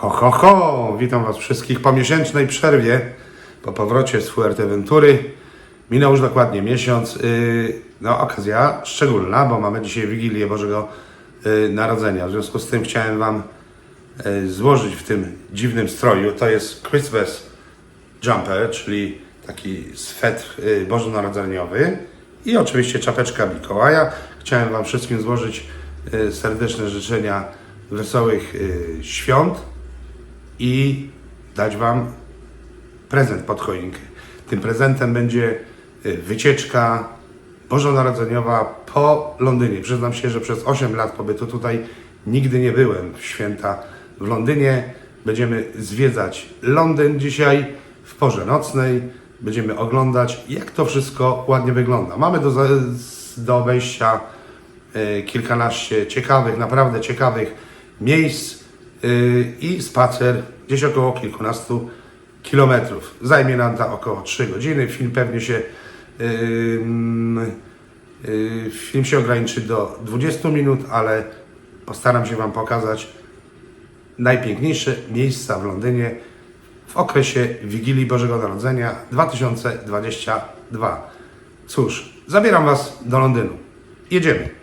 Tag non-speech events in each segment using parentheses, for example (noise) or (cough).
Ho, ho, ho! Witam Was wszystkich po miesięcznej przerwie, po powrocie z Fuerteventury. Minął już dokładnie miesiąc. Yy, No, okazja szczególna, bo mamy dzisiaj Wigilię Bożego yy, Narodzenia. W związku z tym chciałem Wam yy, złożyć w tym dziwnym stroju. To jest Christmas jumper, czyli taki swetr bożonarodzeniowy i oczywiście czapeczka Mikołaja. Chciałem Wam wszystkim złożyć serdeczne życzenia wesołych świąt i dać Wam prezent pod choinkę. Tym prezentem będzie y, wycieczka bożonarodzeniowa po Londynie. Przyznam się, że przez 8 lat pobytu tutaj nigdy nie byłem w święta w Londynie. Będziemy zwiedzać Londyn dzisiaj w porze nocnej. Będziemy oglądać, jak to wszystko ładnie wygląda. Mamy do, do wejścia e, kilkanaście ciekawych, naprawdę ciekawych miejsc i spacer gdzieś około kilkunastu kilometrów. Zajmie nam to około 3 godziny. Film pewnie się yy, yy, film się ograniczy do 20 minut, ale postaram się Wam pokazać najpiękniejsze miejsca w Londynie w okresie Wigilii Bożego Narodzenia 2022. Cóż, zabieram Was do Londynu. Jedziemy.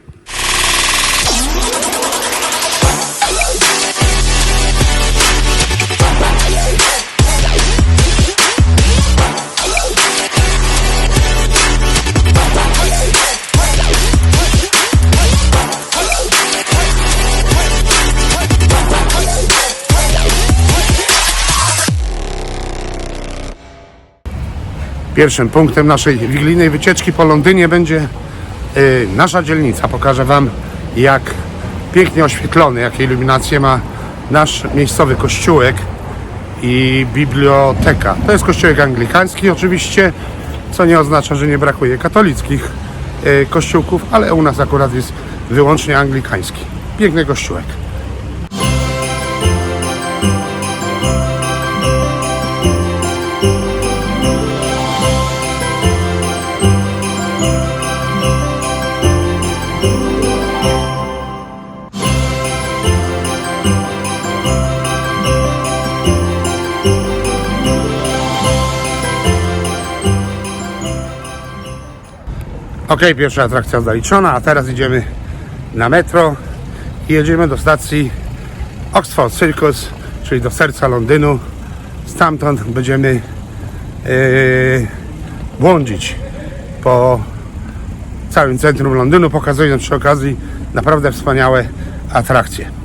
Pierwszym punktem naszej wigilijnej wycieczki po Londynie będzie y, nasza dzielnica. Pokażę Wam, jak pięknie oświetlony, jakie iluminacje ma nasz miejscowy kościółek i biblioteka. To jest kościółek anglikański oczywiście, co nie oznacza, że nie brakuje katolickich y, kościółków, ale u nas akurat jest wyłącznie anglikański. Piękny kościółek. Ok, pierwsza atrakcja zaliczona, a teraz idziemy na metro i jedziemy do stacji Oxford Circus, czyli do serca Londynu. Stamtąd będziemy yy, błądzić po całym centrum Londynu, pokazując przy okazji naprawdę wspaniałe atrakcje.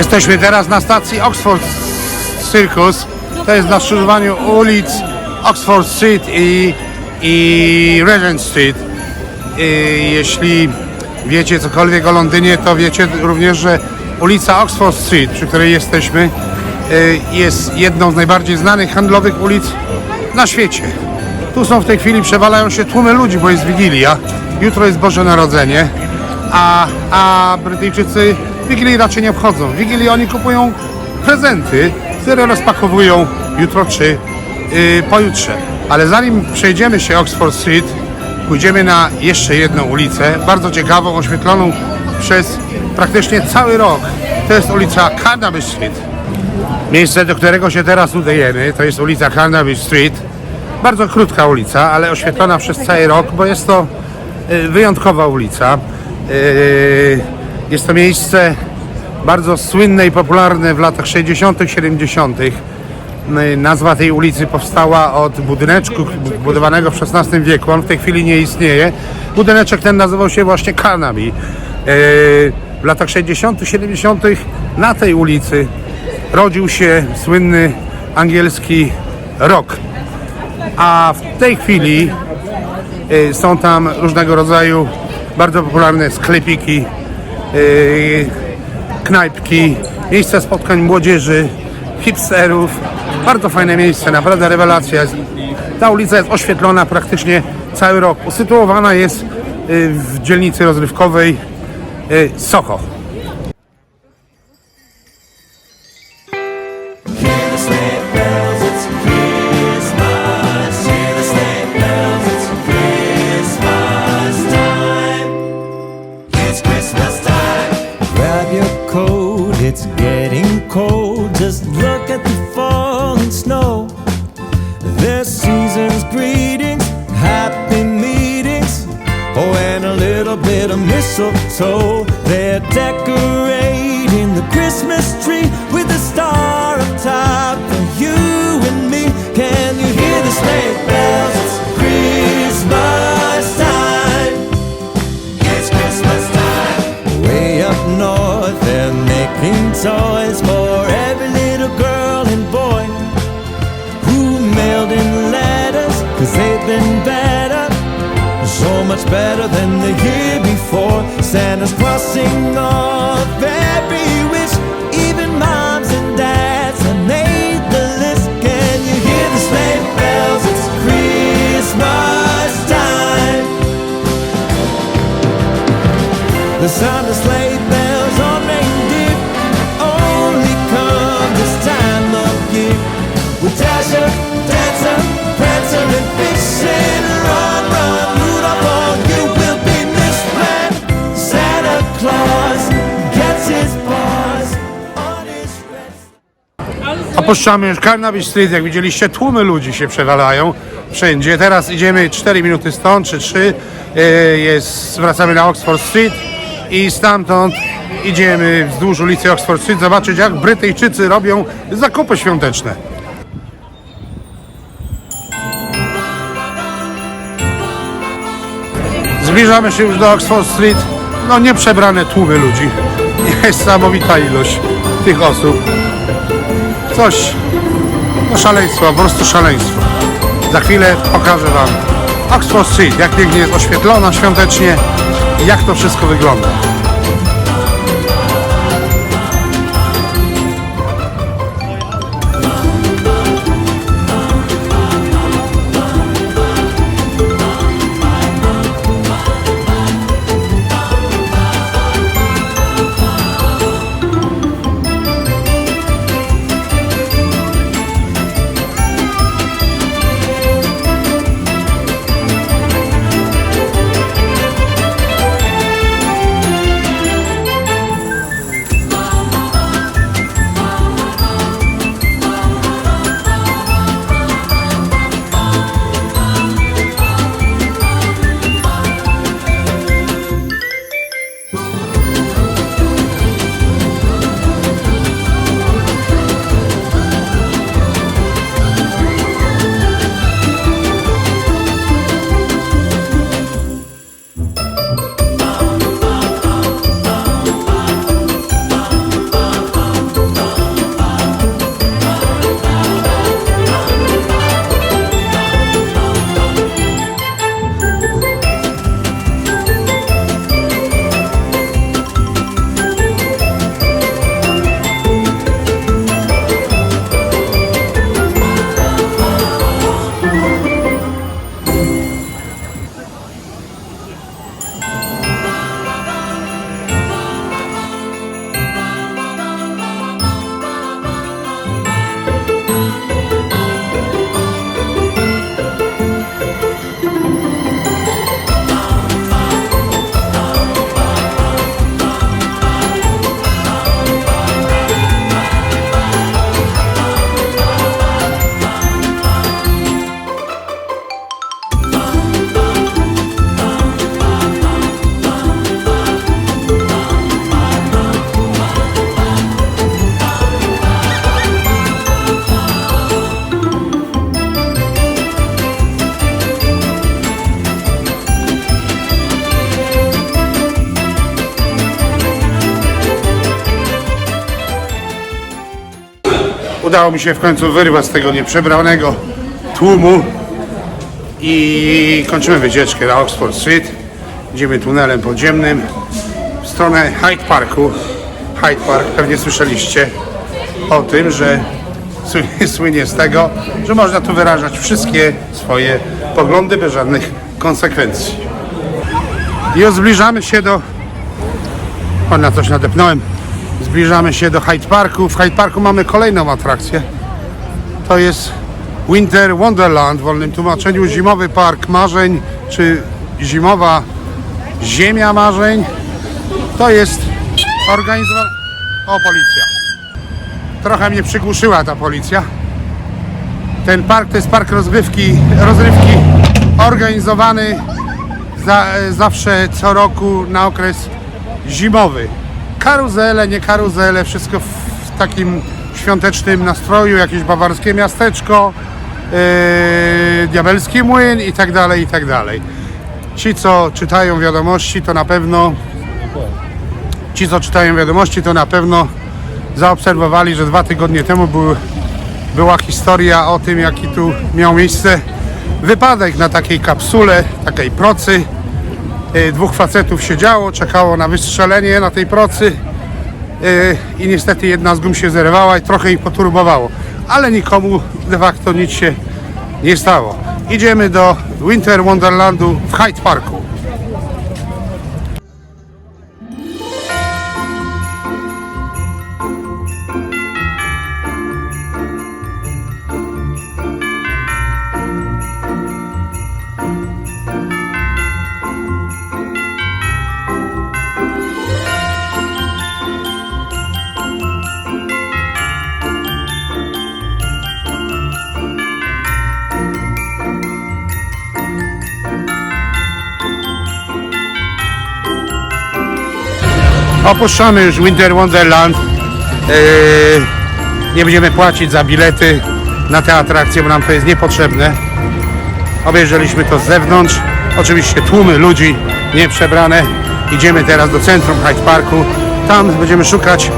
Jesteśmy teraz na stacji Oxford Circus. To jest na skrzyżowaniu ulic Oxford Street i, i Regent Street. I jeśli wiecie cokolwiek o Londynie, to wiecie również, że ulica Oxford Street, przy której jesteśmy, y, jest jedną z najbardziej znanych handlowych ulic na świecie. Tu są w tej chwili, przewalają się tłumy ludzi, bo jest Wigilia. Jutro jest Boże Narodzenie, a, a Brytyjczycy Wigilii raczej nie obchodzą. W Wigilii oni kupują prezenty, które rozpakowują jutro czy yy, pojutrze. Ale zanim przejdziemy się Oxford Street, pójdziemy na jeszcze jedną ulicę, bardzo ciekawą, oświetloną przez praktycznie cały rok. To jest ulica Carnaby Street. Miejsce, do którego się teraz udajemy, to jest ulica Carnaby Street. Bardzo krótka ulica, ale oświetlona przez cały rok, bo jest to y, wyjątkowa ulica. Y, Jest to miejsce bardzo słynne i popularne w latach 60., 70. y, nazwa tej ulicy powstała od budyneczku budowanego w XVI wieku. On w tej chwili nie istnieje. Budyneczek ten nazywał się właśnie Carnaby. Y, W latach 60., 70. na tej ulicy rodził się słynny angielski rock. A w tej chwili y, są tam różnego rodzaju bardzo popularne sklepiki, knajpki, miejsca spotkań młodzieży, hipsterów. Bardzo fajne miejsce, naprawdę rewelacja. Ta ulica jest oświetlona praktycznie cały rok. Usytuowana jest y, w dzielnicy rozrywkowej y, Soho. Opuszczamy już Carnaby Street, jak widzieliście, tłumy ludzi się przewalają wszędzie. Teraz idziemy 4 minuty stąd, czy 3, jest, wracamy na Oxford Street i stamtąd idziemy wzdłuż ulicy Oxford Street zobaczyć, jak Brytyjczycy robią zakupy świąteczne. Zbliżamy się już do Oxford Street. No nieprzebrane tłumy ludzi. Niesamowita ilość tych osób. Coś, no szaleństwo, po prostu szaleństwo. Za chwilę pokażę Wam Oxford Street, jak pięknie jest oświetlona świątecznie i jak to wszystko wygląda. Udało mi się w końcu wyrwać z tego nieprzebranego tłumu i kończymy wycieczkę na Oxford Street. Idziemy tunelem podziemnym w stronę Hyde Parku. Hyde Park, pewnie słyszeliście o tym, że (laughs) słynie, z tego, że można tu wyrażać wszystkie swoje poglądy bez żadnych konsekwencji. I zbliżamy się do... O, na coś nadepnąłem. Zbliżamy się do Hyde Parku. W Hyde Parku mamy kolejną atrakcję. To jest Winter Wonderland w wolnym tłumaczeniu. Zimowy Park Marzeń, czy zimowa Ziemia Marzeń. To jest organizowana... O, policja. Trochę mnie przygłuszyła ta policja. Ten park to jest park rozgrywki, rozrywki organizowany za, zawsze co roku na okres zimowy. Karuzele, nie karuzele, wszystko w takim świątecznym nastroju, jakieś bawarskie miasteczko, yy, diabelski młyn i tak dalej, i tak dalej. Ci, co czytają wiadomości, to na pewno ci, co czytają wiadomości, to na pewno zaobserwowali, że dwa tygodnie temu był, była historia o tym, jaki tu miał miejsce wypadek na takiej kapsule, takiej procy. Y, Dwóch facetów siedziało, czekało na wystrzelenie na tej procy y, i niestety jedna z gum się zerwała i trochę ich poturbowało. Ale nikomu de facto nic się nie stało. Idziemy do Winter Wonderlandu w Hyde Parku. Opuszczamy już Winter Wonderland. Yy, nie będziemy płacić za bilety na te atrakcje, bo nam to jest niepotrzebne. Obejrzeliśmy to z zewnątrz. Oczywiście tłumy ludzi nieprzebrane. Idziemy teraz do centrum Hyde Parku. Tam będziemy szukać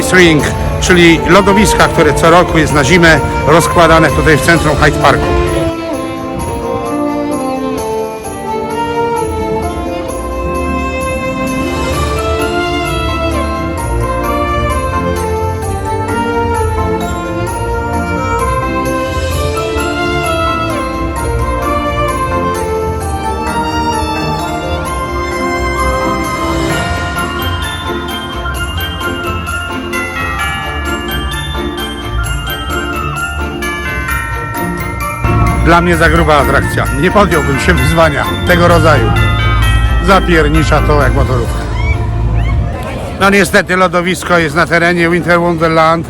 Ice Ring, czyli lodowiska, które co roku jest na zimę rozkładane tutaj w centrum Hyde Parku. Dla mnie za gruba atrakcja. Nie podjąłbym się wyzwania tego rodzaju. Zapiernicza to jak motorówka. No niestety lodowisko jest na terenie Winter Wonderland.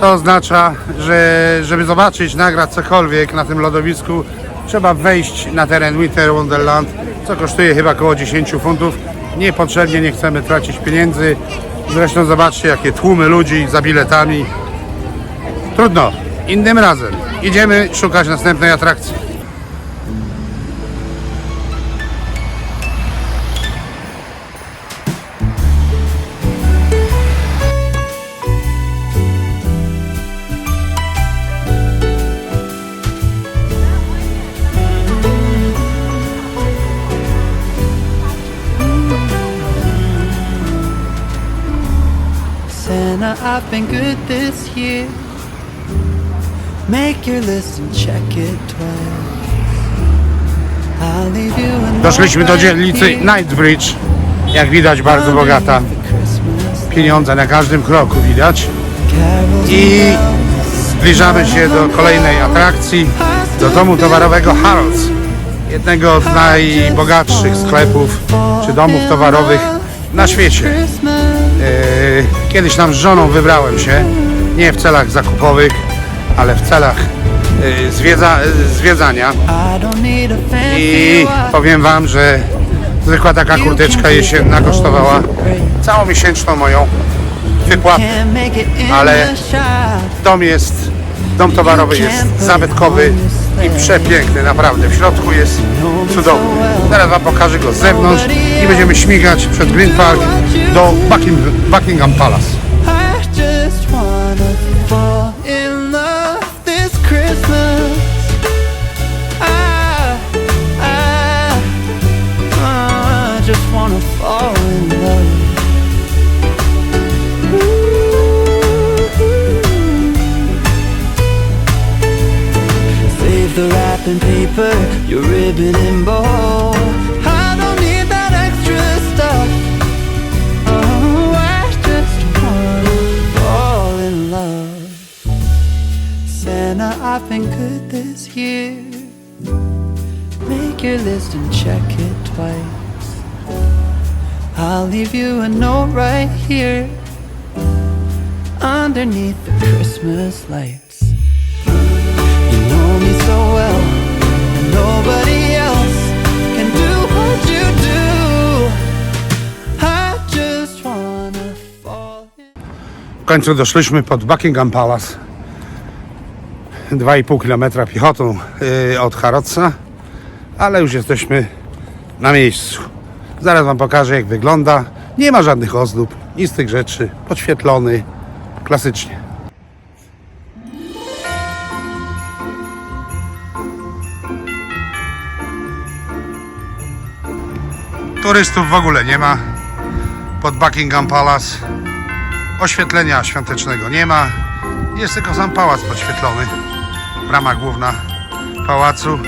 To oznacza, że żeby zobaczyć, nagrać cokolwiek na tym lodowisku, trzeba wejść na teren Winter Wonderland, co kosztuje chyba około 10 funtów. Niepotrzebnie nie chcemy tracić pieniędzy. Zresztą zobaczcie, jakie tłumy ludzi za biletami. Trudno. Innym razem. Idziemy szukać następnej atrakcji. I've been good this year. Make your list and check it twice. I'll leave you a Doszliśmy do dzielnicy. Knightsbridge. Jak widać, bardzo bogata. Pieniądze na każdym kroku widać. I zbliżamy się do kolejnej atrakcji, do domu towarowego Harrods. Jednego z najbogatszych sklepów czy domów towarowych na świecie. E, Kiedyś tam z żoną wybrałem się, nie w celach zakupowych, ale w celach e, zwiedza, e, zwiedzania. I powiem Wam, że zwykła taka kurteczka jesienna kosztowała całą miesięczną moją wypłatę. Ale. Dom jest, dom towarowy jest zabytkowy i przepiękny, naprawdę. W środku jest cudowny. Teraz Wam pokażę go z zewnątrz i będziemy śmigać przed Green Park do Bucking, Buckingham Palace. Paper, your ribbon and bow. I don't need that extra stuff. Oh, I just wanna fall in love. Santa, I've been good this year. Make your list and check it twice. I'll leave you a note right here underneath the Christmas lights. Końcu doszliśmy pod Buckingham Palace. 2,5 km piechotą yy, od Harrodsa, ale już jesteśmy na miejscu. Zaraz Wam pokażę jak wygląda. Nie ma żadnych ozdób, nic z tych rzeczy. Podświetlony, klasycznie. Turystów w ogóle nie ma pod Buckingham Palace. Oświetlenia świątecznego nie ma. Jest tylko sam pałac podświetlony. Brama główna pałacu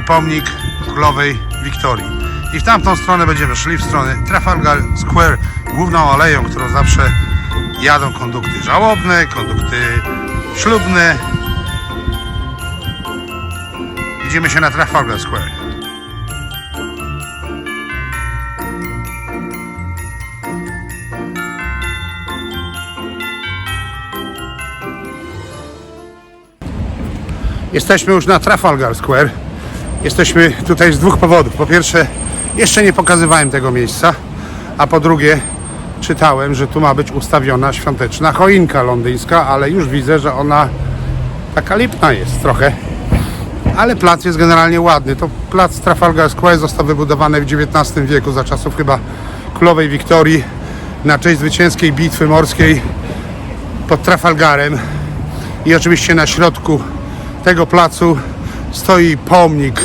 i pomnik królowej Wiktorii. I w tamtą stronę będziemy szli, w stronę Trafalgar Square, główną aleją, którą zawsze jadą kondukty żałobne, kondukty ślubne. Widzimy się na Trafalgar Square. Jesteśmy już na Trafalgar Square. Jesteśmy tutaj z dwóch powodów. Po pierwsze, jeszcze nie pokazywałem tego miejsca, a po drugie, czytałem, że tu ma być ustawiona świąteczna choinka londyńska, ale już widzę, że ona taka lipna jest trochę. Ale plac jest generalnie ładny. To plac Trafalgar Square został wybudowany w XIX wieku za czasów chyba królowej Wiktorii na cześć zwycięskiej bitwy morskiej pod Trafalgarem i oczywiście na środku tego placu stoi pomnik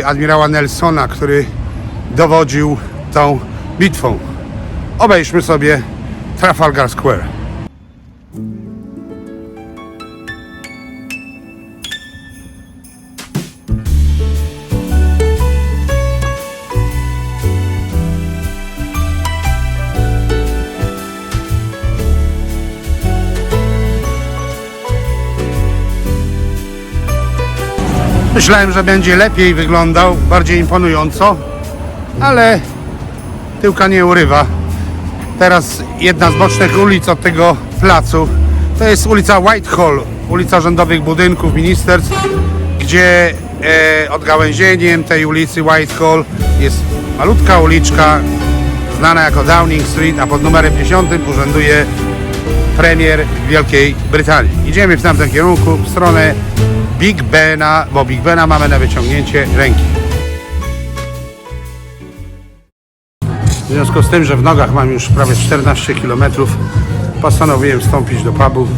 e, admirała Nelsona, który dowodził tą bitwą. Obejrzmy sobie Trafalgar Square. Myślałem, że będzie lepiej wyglądał, bardziej imponująco, ale tyłka nie urywa. Teraz jedna z bocznych ulic od tego placu to jest ulica Whitehall, ulica rządowych budynków, ministerstw, gdzie e, odgałęzieniem tej ulicy Whitehall jest malutka uliczka znana jako Downing Street, a pod numerem 10 urzęduje premier Wielkiej Brytanii. Idziemy w tamtym kierunku, w stronę Big Bena, bo Big Bena mamy na wyciągnięcie ręki. W związku z tym, że w nogach mam już prawie 14 km, postanowiłem wstąpić do pubu,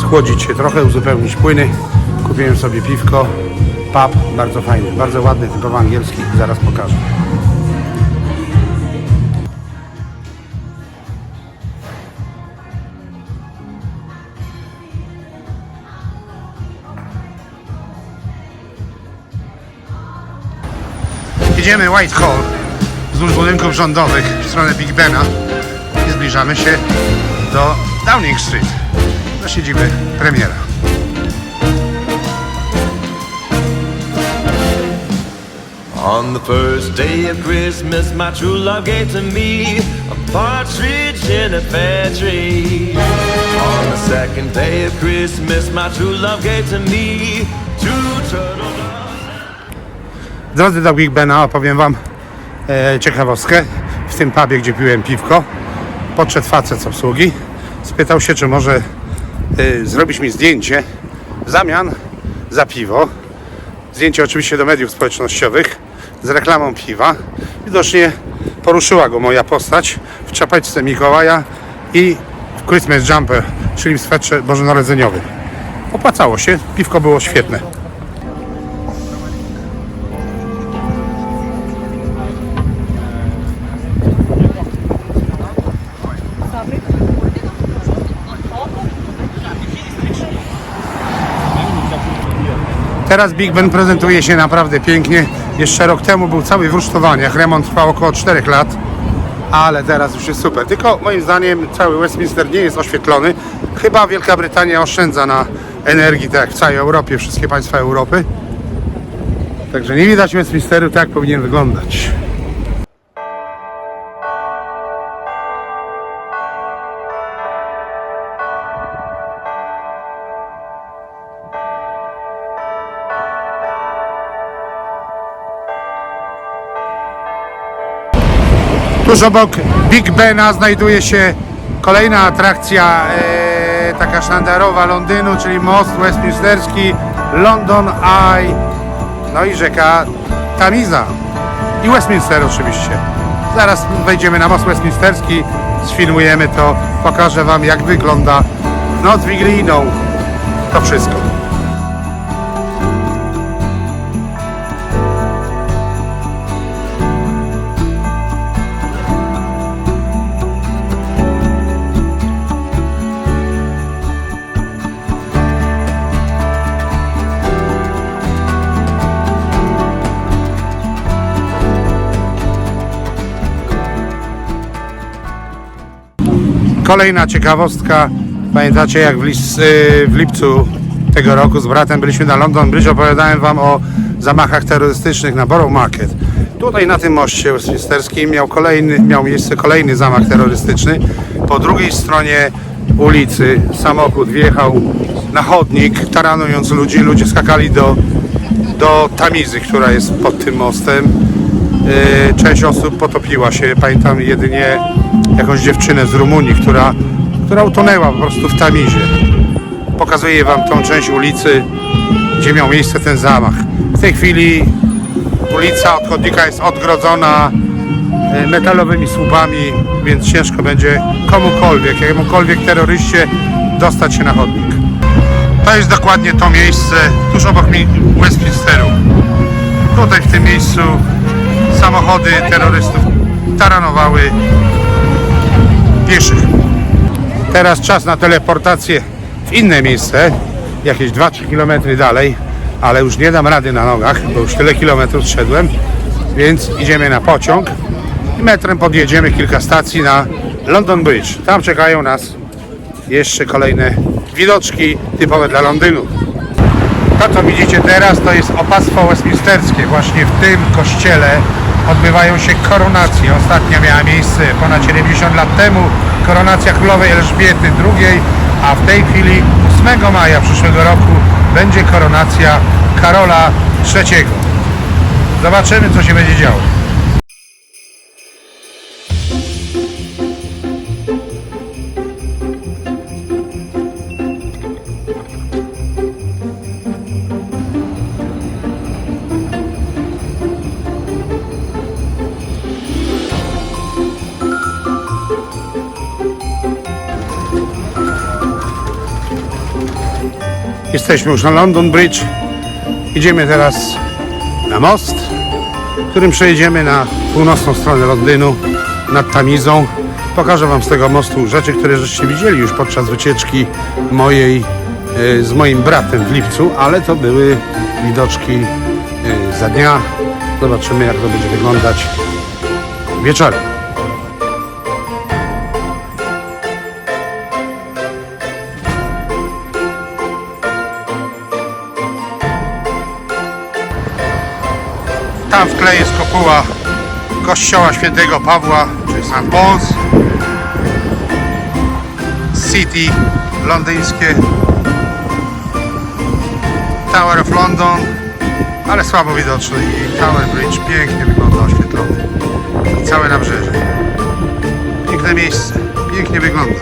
schłodzić się trochę, uzupełnić płyny. Kupiłem sobie piwko. Pub bardzo fajny, bardzo ładny, typowo angielski. Zaraz pokażę. Jedziemy Whitehall wzdłuż budynków rządowych w stronę Big Bena i zbliżamy się do Downing Street, do siedziby premiera. On the first day of Christmas, my true love gave to me a partridge in a pear tree. On the second day of Christmas, my true love gave to me. Drodzy do Big Bena opowiem Wam e, ciekawostkę. W tym pubie, gdzie piłem piwko, podszedł facet z obsługi. Spytał się, czy może e, zrobić mi zdjęcie w zamian za piwo. Zdjęcie oczywiście do mediów społecznościowych z reklamą piwa. Widocznie poruszyła go moja postać w czapeczce Mikołaja i w Christmas Jumper, czyli w swetrze bożonarodzeniowym. Opłacało się, piwko było świetne. Teraz Big Ben prezentuje się naprawdę pięknie. Jeszcze rok temu był cały w rusztowaniach. Remont trwał około 4 lat, ale teraz już jest super. Tylko moim zdaniem cały Westminster nie jest oświetlony. Chyba Wielka Brytania oszczędza na energii, tak jak w całej Europie, wszystkie państwa Europy. Także nie widać Westminsteru tak powinien wyglądać. Tuż obok Big Bena znajduje się kolejna atrakcja e, taka sztandarowa Londynu, czyli most westminsterski London Eye, no i rzeka Tamiza i Westminster oczywiście. Zaraz wejdziemy na most westminsterski, sfilmujemy to, pokażę Wam jak wygląda noc wigilijną to wszystko. Kolejna ciekawostka. Pamiętacie jak w, lis, y, w lipcu tego roku z bratem byliśmy na London Bridge, opowiadałem Wam o zamachach terrorystycznych na Borough Market. Tutaj na tym moście westminsterskim miał, kolejny, miał miejsce kolejny zamach terrorystyczny. Po drugiej stronie ulicy samochód wjechał na chodnik, taranując ludzi. Ludzie skakali do, do Tamizy, która jest pod tym mostem. Yy, Część osób potopiła się. Pamiętam jedynie jakąś dziewczynę z Rumunii, która, która utonęła po prostu w Tamizie. Pokazuję Wam tą część ulicy, gdzie miał miejsce ten zamach. W tej chwili ulica od chodnika jest odgrodzona e, metalowymi słupami, więc ciężko będzie komukolwiek, jakiemukolwiek terroryście dostać się na chodnik. To jest dokładnie to miejsce tuż obok mi- Westminsteru. Tutaj w tym miejscu samochody terrorystów taranowały pieszych. Teraz czas na teleportację w inne miejsce, jakieś 2-3 km dalej, ale już nie dam rady na nogach, bo już tyle kilometrów szedłem, więc idziemy na pociąg i metrem podjedziemy kilka stacji na London Bridge. Tam czekają nas jeszcze kolejne widoczki typowe dla Londynu. To co widzicie teraz to jest opactwo westminsterskie. Właśnie w tym kościele odbywają się koronacje. Ostatnia miała miejsce ponad 70 lat temu. Koronacja królowej Elżbiety II, a w tej chwili 8 maja przyszłego roku będzie koronacja Karola III. Zobaczymy co się będzie działo. Jesteśmy już na London Bridge. Idziemy teraz na most, którym przejedziemy na północną stronę Londynu nad Tamizą. Pokażę Wam z tego mostu rzeczy, które żeście widzieli już podczas wycieczki mojej e, z moim bratem w lipcu, ale to były widoczki e, za dnia. Zobaczymy jak to będzie wyglądać wieczorem. Tam w tle jest kopuła kościoła świętego Pawła, czy St. Paul's. City londyńskie. Tower of London, ale słabo widoczny i Tower Bridge pięknie wygląda oświetlony. I całe nabrzeże. Piękne miejsce, pięknie wygląda.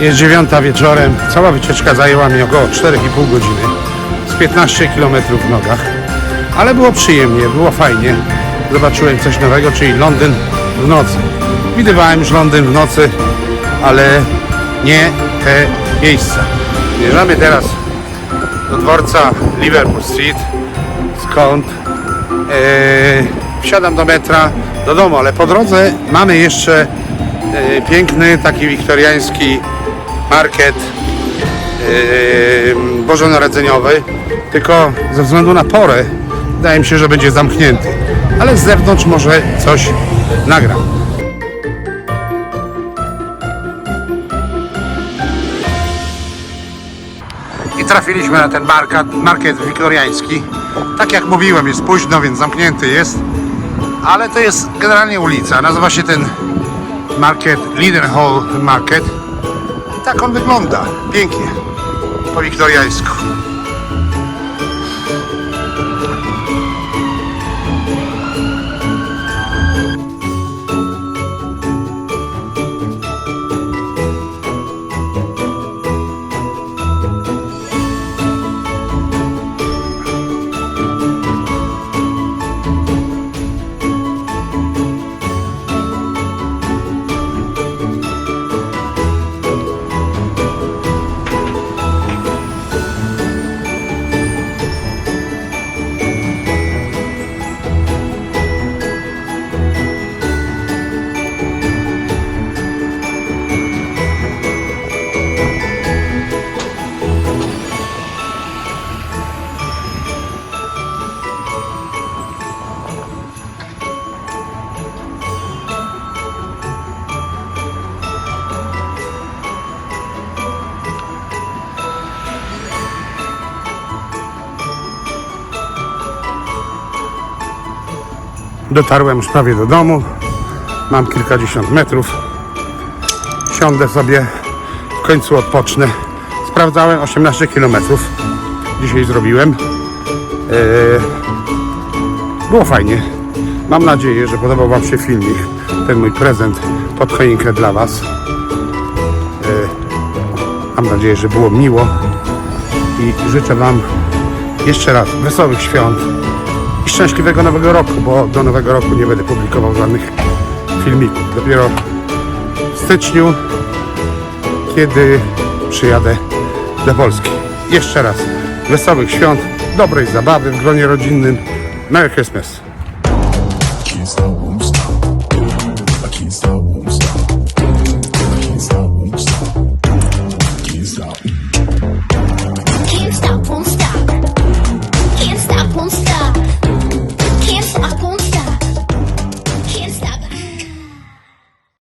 Jest dziewiąta wieczorem. Cała wycieczka zajęła mi około 4,5 godziny. Z 15 km w nogach. Ale było przyjemnie, było fajnie. Zobaczyłem coś nowego, czyli Londyn w nocy. Widywałem już Londyn w nocy, ale nie te miejsca. Zmierzamy teraz do dworca Liverpool Street, skąd e, wsiadam do metra do domu, ale po drodze mamy jeszcze e, piękny, taki wiktoriański market e, bożonarodzeniowy, tylko ze względu na porę wydaje mi się, że będzie zamknięty, ale z zewnątrz może coś nagram. I trafiliśmy na ten market, market wiktoriański. Tak jak mówiłem, jest późno, więc zamknięty jest. Ale to jest generalnie ulica. Nazywa się ten market Leadenhall Market. Tak on wygląda. Pięknie. Po wiktoriańsku. Dotarłem już prawie do domu. Mam kilkadziesiąt metrów. Siądę sobie, w końcu odpocznę. Sprawdzałem 18 km. Dzisiaj zrobiłem. Eee, było fajnie. Mam nadzieję, że podobał Wam się filmik. Ten mój prezent pod choinkę dla Was. Eee, mam nadzieję, że było miło. I życzę Wam jeszcze raz wesołych świąt i szczęśliwego nowego roku, bo do nowego roku nie będę publikował żadnych filmików. Dopiero w styczniu, kiedy przyjadę do Polski. Jeszcze raz wesołych świąt, dobrej zabawy w gronie rodzinnym. Merry Christmas!